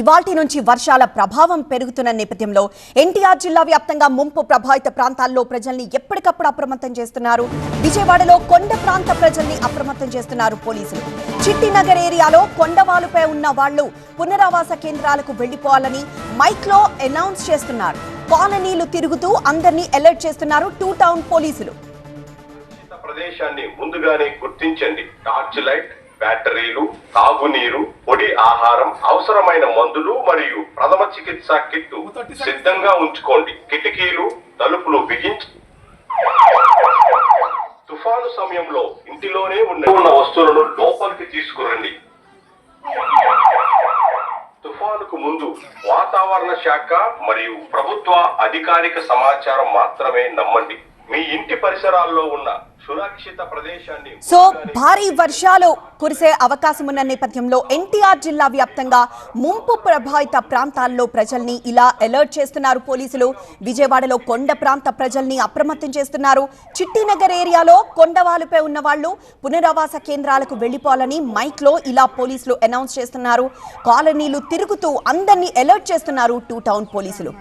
ఇవాల్టి నుంచి వర్షాల ప్రభావం పెరుగుతున్న నేపథ్యంలో ఎన్టీఆర్ జిల్లా వ్యాప్తంగా ముంపు ప్రభావిత ప్రాంతాల్లో ప్రజల్ని ఎప్పటికప్పుడు అప్రమత్తం చేస్తున్నారు. విజయవాడలో కొండ ప్రాంత ప్రజల్ని అప్రమత్తం చేస్తున్నారు పోలీసులు. చిట్టినగర్ ఏరియాలో కొండవాలుపై ఉన్న వాళ్ళు పునరావాస కేంద్రాలకు వెళ్ళిపోవాలని మైక్లో అనౌన్స్ చేస్తున్నారు. కాలనీలు తిరుగుతూ అందరినీ అలర్ట్ చేస్తున్నారు టూ టౌన్ పోలీసులు. ప్రదేశాన్ని ముందుగానే గుర్తించండి. టార్చ్ లైట్ బ్యాటరీలు తాగునీరు పొడి ఆహారం అవసరమైన మందులు మరియు ప్రథమ చికిత్స కిట్ సిద్ధంగా ఉంచుకోండి. కిటికీలు తలుపులు బిగించి తుఫాను సమయంలో ఇంటిలోనే ఉన్న ఉన్న వస్తువులను లోపలికి తీసుకురండి. తుఫానుకు ముందు వాతావరణ శాఖ మరియు ప్రభుత్వ అధికారిక సమాచారం మాత్రమే నమ్మండి. మీ ఇంటి పరిసరాల్లో ఉన్న సురక్షిత ప్రదేశాన్ని సో భారీ వర్షాలు కురిసే అవకాశం ఉన్న నేపథ్యంలో ఎన్టీఆర్ జిల్లా వ్యాప్తంగా ముంపు ప్రభావిత ప్రాంతాల్లో ప్రజల్ని ఇలా అలర్ట్ చేస్తున్నారు పోలీసులు. విజయవాడలో కొండ ప్రాంత ప్రజల్ని అప్రమత్తం చేస్తున్నారు. చిట్టినగర్ ఏరియాలో కొండవాలుపై ఉన్న వాళ్ళు పునరావాస కేంద్రాలకు వెళ్ళిపోవాలని మైక్లో ఇలా పోలీసులు అనౌన్స్ చేస్తున్నారు. కాలనీలు తిరుగుతూ అందరినీ అలర్ట్ చేస్తున్నారు టూ టౌన్ పోలీసులు.